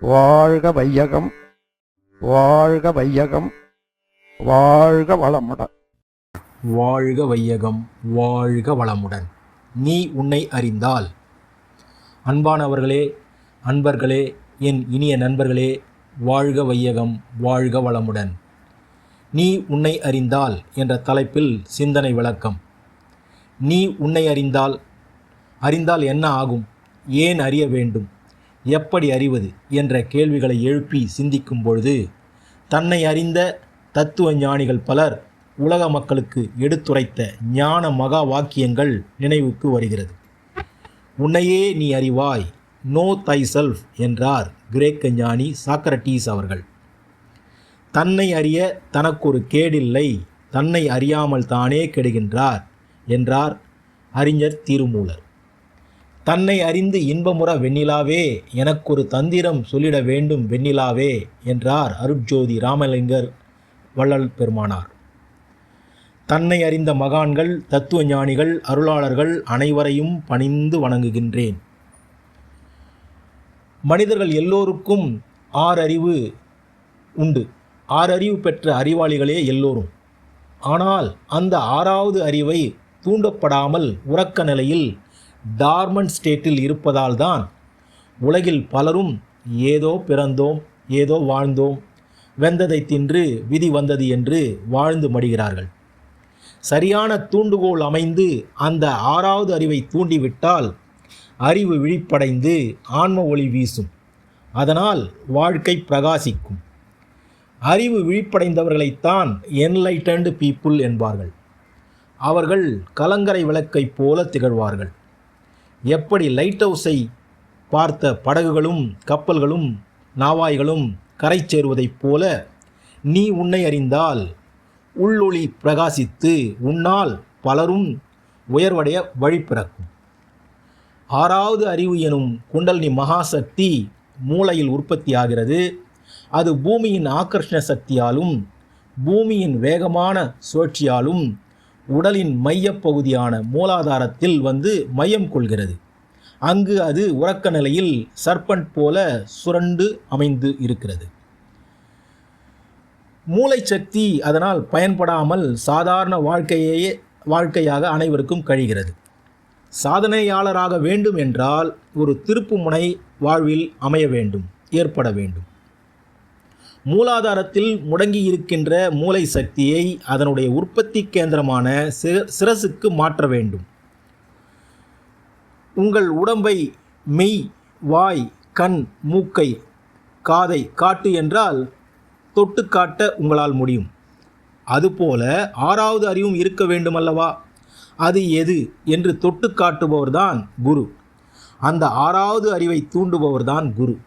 வாழ்க வையகம் வாழ்க வையகம் வாழ்க வளமுடன். வாழ்க வையகம் வாழ்க வளமுடன். நீ உன்னை அறிந்தால். அன்பானவர்களே அன்பர்களே என் இனிய நண்பர்களே வாழ்க வையகம் வாழ்க வளமுடன். நீ உன்னை அறிந்தால் என்ற தலைப்பில் சிந்தனை விளக்கம். நீ உன்னை அறிந்தால் அறிந்தால் என்ன ஆகும்? ஏன் அறிய வேண்டும்? எப்படி அறிவது என்ற கேள்விகளை எழுப்பி சிந்திக்கும் பொழுது தன்னை அறிந்த தத்துவ ஞானிகள் பலர் உலக மக்களுக்கு எடுத்துரைத்த ஞான மகா வாக்கியங்கள் நினைவுக்கு வருகிறது. உன்னையே நீ அறிவாய் நோ தை செல்ஃப் என்றார் கிரேக்க ஞானி சாக்ரட்டீஸ் அவர்கள். தன்னை அறிய தனக்கொரு கேடில்லை தன்னை அறியாமல் தானே கெடுகின்றார் என்றார் அறிஞர் திருமூலர். தன்னை அறிந்து இன்பமுற வெண்ணிலாவே எனக்கொரு தந்திரம் சொல்லிட வேண்டும் வெண்ணிலாவே என்றார் அருட்ஜோதி ராமலிங்கர் வள்ளல் பெருமானார். தன்னை அறிந்த மகான்கள் தத்துவ ஞானிகள் அருளாளர்கள் அனைவரையும் பணிந்து வணங்குகின்றேன். மனிதர்கள் எல்லோருக்கும் ஆறறிவு உண்டு. ஆறறிவு பெற்ற அறிவாளிகளே எல்லோரும். ஆனால் அந்த ஆறாவது அறிவை தூண்டப்படாமல் உறக்க நிலையில் டார்மன் ஸ்டேட்டில் இருப்பதால் தான் உலகில் பலரும் ஏதோ பிறந்தோம் ஏதோ வாழ்ந்தோம் வெந்ததை தின்று விதி வந்தது என்று வாழ்ந்து மடிகிறார்கள். சரியான தூண்டுகோல் அமைந்து அந்த ஆறாவது அறிவை தூண்டிவிட்டால் அறிவு விழிப்படைந்து ஆன்ம ஒளி வீசும். அதனால் வாழ்க்கை பிரகாசிக்கும். அறிவு விழிப்படைந்தவர்களைத்தான் என்லைட்டன்டு பீப்புள் என்பார்கள். அவர்கள் கலங்கரை விளக்கைப் போல திகழ்வார்கள். எப்படி லைட் ஹவுஸை பார்த்த படகுகளும் கப்பல்களும் நாவாய்களும் கரை சேருவதைப் போல நீ உன்னை அறிந்தால் உள்ளொளி பிரகாசித்து உன்னால் பலரும் உயர்வடைய வழி பிறக்கும். ஆறாவது அறிவு எனும் குண்டலினி மகாசக்தி மூளையில் உற்பத்தியாகிறது அது பூமியின் ஆக்கர்ஷண சக்தியாலும் பூமியின் வேகமான சுழற்சியாலும் உடலின் மையப்பகுதியான மூலாதாரத்தில் வந்து மையம் கொள்கிறது. அங்கு அது உறக்க நிலையில் சர்பண்ட் போல சுரண்டு அமைந்து இருக்கிறது. மூளை சக்தி அதனால் பயன்படாமல் சாதாரண வாழ்க்கையே வாழ்க்கையாக அனைவருக்கும் கழிகிறது. சாதனையாளராக வேண்டும் என்றால் ஒரு திருப்புமுனை வாழ்வில் அமைய வேண்டும் ஏற்பட வேண்டும். மூலாதாரத்தில் முடங்கி இருக்கின்ற மூளை சக்தியை அதனுடைய உற்பத்தி கேந்திரமான சிரசுக்கு மாற்ற வேண்டும். உங்கள் உடம்பை மெய் வாய் கண் மூக்கை காதை காட்டு என்றால் தொட்டு காட்ட உங்களால் முடியும். அதுபோல ஆறாவது அறிவும் இருக்க வேண்டுமல்லவா? அது எது என்று தொட்டு காட்டுபவர்தான் குரு. அந்த ஆறாவது அறிவை தூண்டுபவர்தான் குரு.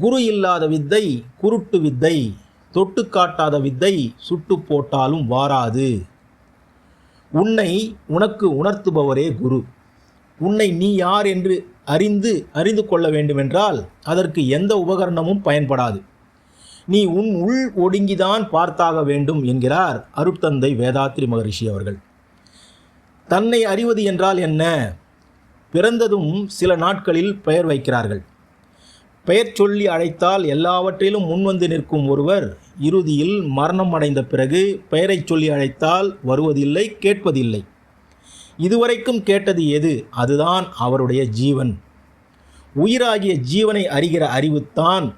குரு இல்லாத வித்தை குருட்டு வித்தை தொட்டு காட்டாத வித்தை சுட்டு போட்டாலும் வாராது. உன்னை உனக்கு உணர்த்துபவரே குரு. உன்னை நீ யார் என்று அறிந்து அறிந்து கொள்ள வேண்டுமென்றால் அதற்கு எந்த உபகரணமும் பயன்படாது. நீ உன் உள் ஒடுங்கிதான் பார்த்தாக வேண்டும் என்கிறார் அருட்தந்தை வேதாத்ரி மகரிஷி அவர்கள். தன்னை அறிவது என்றால் என்ன? பிறந்ததும் சில நாட்களில் பெயர் வைக்கிறார்கள். பெயர் சொல்லி அழைத்தால் எல்லாவற்றிலும் முன்வந்து நிற்கும் ஒருவர் இறுதியில் மரணம் அடைந்த பிறகு பெயரைச் சொல்லி அழைத்தால் வருவதில்லை கேட்பதில்லை. இதுவரைக்கும் கேட்டது எது? அதுதான் அவருடைய ஜீவன். உயிராகிய ஜீவனை அறிகிற அறிவுத்தான்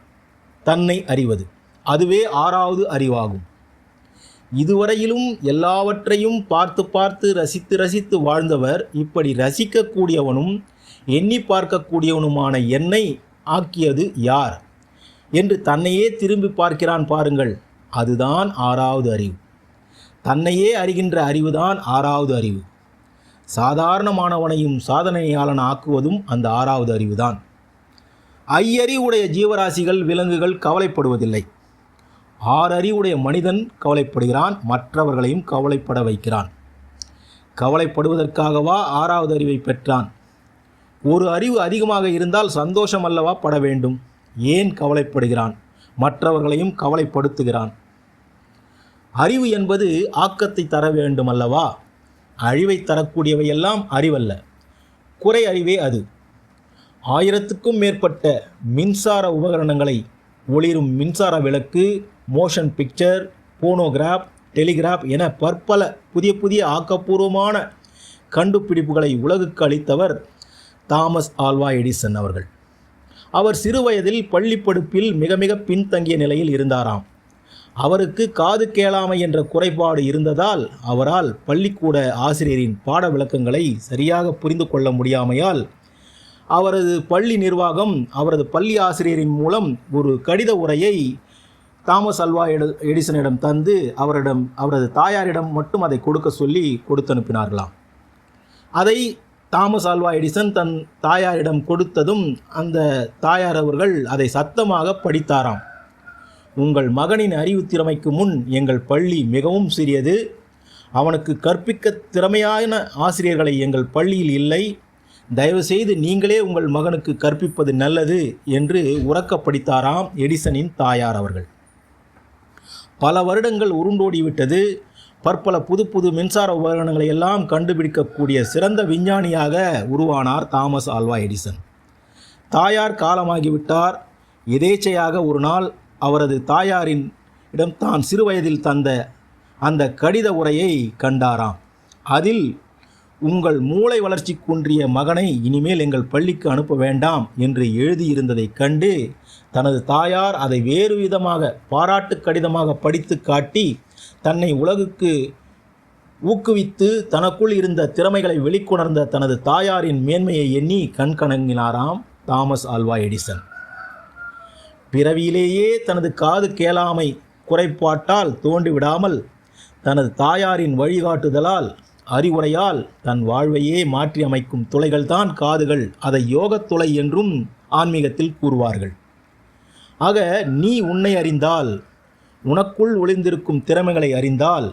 தன்னை அறிவது. அதுவே ஆறாவது அறிவாகும். இதுவரையிலும் எல்லாவற்றையும் பார்த்து பார்த்து ரசித்து ரசித்து வாழ்ந்தவர் இப்படி ரசிக்கக்கூடியவனும் எண்ணி பார்க்கக்கூடியவனுமான என்னை ஆக்கியது யார்? என்று தன்னையே திரும்பி பார்க்கிறான் பாருங்கள் அதுதான் ஆறாவது அறிவு. தன்னையே அறிகின்ற அறிவுதான் ஆறாவது அறிவு. சாதாரணமானவனையும் சாதனையாளன் ஆக்குவதும் அந்த ஆறாவது அறிவுதான். ஐயறிவுடைய ஜீவராசிகள் விலங்குகள் கவலைப்படுவதில்லை. ஆறறிவுடைய மனிதன் கவலைப்படுகிறான் மற்றவர்களையும் கவலைப்பட வைக்கிறான். கவலைப்படுவதற்காகவா ஆறாவது அறிவை பெற்றான்? ஒரு அறிவு அதிகமாக இருந்தால் சந்தோஷம் அல்லவா பட வேண்டும். ஏன் கவலைப்படுகிறான்? மற்றவர்களையும் கவலைப்படுத்துகிறான். அறிவு என்பது ஆக்கத்தை தர வேண்டும் அல்லவா? அழிவை தரக்கூடியவையெல்லாம் அறிவல்ல. குறை அறிவே அது. ஆயிரத்துக்கும் மேற்பட்ட மின்சார உபகரணங்களை ஒளிரும் மின்சார விளக்கு மோஷன் பிக்சர் போனோகிராஃப் டெலிகிராஃப் என பற்பல புதிய புதிய ஆக்கப்பூர்வமான கண்டுபிடிப்புகளை உலகுக்கு அளித்தவர் தாமஸ் ஆல்வா எடிசன் அவர்கள். அவர் சிறுவயதில் பள்ளி படிப்பில் மிக மிக பின்தங்கிய நிலையில் இருந்தாராம். அவருக்கு காது கேளாமை என்ற குறைபாடு இருந்ததால் அவரால் பள்ளிக்கூட ஆசிரியரின் பாட விளக்கங்களை சரியாக புரிந்து கொள்ள முடியாமையால் அவரது பள்ளி நிர்வாகம் அவரது பள்ளி ஆசிரியரின் மூலம் ஒரு கடித உரையை தாமஸ் அல்வா எடிசனிடம் தந்து அவரிடம் அவரது தாயாரிடம் மட்டும் அதை கொடுக்க சொல்லி கொடுத்து அனுப்பினார்களாம் அதை தாமஸ் ஆல்வா எடிசன் தன் தாயாரிடம் கொடுத்ததும் அந்த தாயார் அவர்கள் அதை சத்தமாக படித்தாராம். உங்கள் மகனின் அறிவு திறமைக்கு முன் எங்கள் பள்ளி மிகவும் சிறியது. அவனுக்கு கற்பிக்க திறமையான ஆசிரியர்களை எங்கள் பள்ளியில் இல்லை. தயவுசெய்து நீங்களே உங்கள் மகனுக்கு கற்பிப்பது நல்லது என்று உறக்க படித்தாராம் எடிசனின் தாயார் அவர்கள். பல வருடங்கள் உருண்டோடிவிட்டது. பற்பல புது புது மின்சார உபகரணங்களை எல்லாம் கண்டுபிடிக்கக்கூடிய சிறந்த விஞ்ஞானியாக உருவானார் தாமஸ் ஆல்வா எடிசன். தாயார் காலமாகிவிட்டார். எதேச்சையாக ஒரு நாள் அவரது தாயாரின் இடம் தான் சிறுவயதில் தந்த அந்த கடித உரையை கண்டாராம். அதில் உங்கள் மூளை வளர்ச்சி குன்றிய மகனை இனிமேல் எங்கள் பள்ளிக்கு அனுப்ப வேண்டாம் என்று எழுதியிருந்ததைக் கண்டு தனது தாயார் அதை வேறு விதமாக பாராட்டு கடிதமாக படித்து காட்டி தன்னை உலகுக்கு ஊக்குவித்து தனக்குள் இருந்த திறமைகளை வெளிக்கொணர்ந்த தனது தாயாரின் மேன்மையை எண்ணி கண்கணங்கினாராம் தாமஸ் ஆல்வா எடிசன். பிறவியிலேயே தனது காது கேளாமை குறைபாட்டால் தோண்டிவிடாமல் தனது தாயாரின் வழிகாட்டுதலால் அறிவுரையால் தன் வாழ்வையே மாற்றி அமைக்கும் துளைகள்தான் காதுகள் அதை யோகத் துளை என்றும் ஆன்மீகத்தில் கூறுவார்கள். ஆக நீ உன்னை அறிந்தால் உனக்குள் ஒளிந்திருக்கும் திறமைகளை அறிந்தால்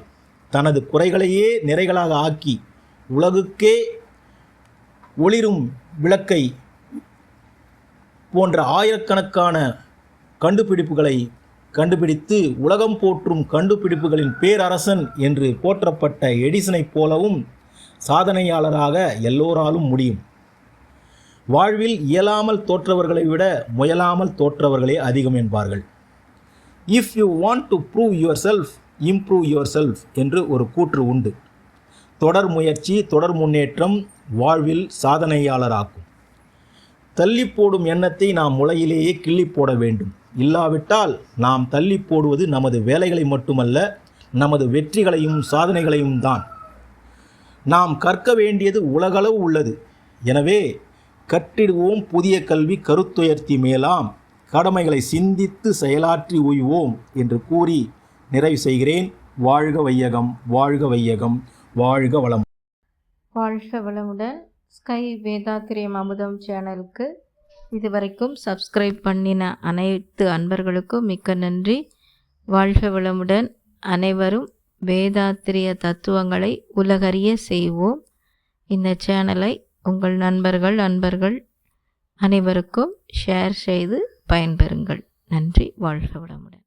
தனது குறைகளையே நிறைகளாக ஆக்கி உலகுக்கே ஒளிரும் விளக்கை போன்ற ஆயிரக்கணக்கான கண்டுபிடிப்புகளை கண்டுபிடித்து உலகம் போற்றும் கண்டுபிடிப்புகளின் பேரரசன் என்று போற்றப்பட்ட எடிசனைப் போலவும் சாதனையாளராக எல்லோராலும் முடியும். வாழ்வில் இயலாமல் தோற்றவர்களை விட முயலாமல் தோற்றவர்களே அதிகம் என்பார்கள். If you want to prove yourself improve yourself என்று ஒரு கூற்று உண்டு. தொடர் முயற்சி தொடர் முன்னேற்றம் வாழ்வில் சாதனையாளராக்கும் தள்ளி போடும் எண்ணத்தை நாம் முளையிலேயே கிள்ளி போட வேண்டும். இல்லாவிட்டால் நாம் தள்ளி போடுவது நமது வேலைகளை மட்டுமல்ல நமது வெற்றிகளையும் சாதனைகளையும் தான். நாம் கற்க வேண்டியது உலகளவு உள்ளது. எனவே கற்றிடுவோம் புதிய கல்வி கருத்துயர்த்தி மேலாம். கடமைகளை சிந்தித்து செயலாற்றி உய்வோம் என்று கூறி நிறைவு செய்கிறேன். வாழ்க வையகம் வாழ்க வையகம் வாழ்க வளம் வாழ்க வளமுடன். ஸ்கை வேதாத்திரியம் அமுதம் சேனலுக்கு இதுவரைக்கும் சப்ஸ்கிரைப் பண்ணின அனைத்து அன்பர்களுக்கும் மிக்க நன்றி. வாழ்க வளமுடன். அனைவரும் வேதாத்திரிய தத்துவங்களை உலகறிய செய்வோம். இந்த சேனலை உங்கள் நண்பர்கள் அன்பர்கள் அனைவருக்கும் ஷேர் செய்து பயன்பெறுங்கள். நன்றி. வாழ்க வளமுடன்.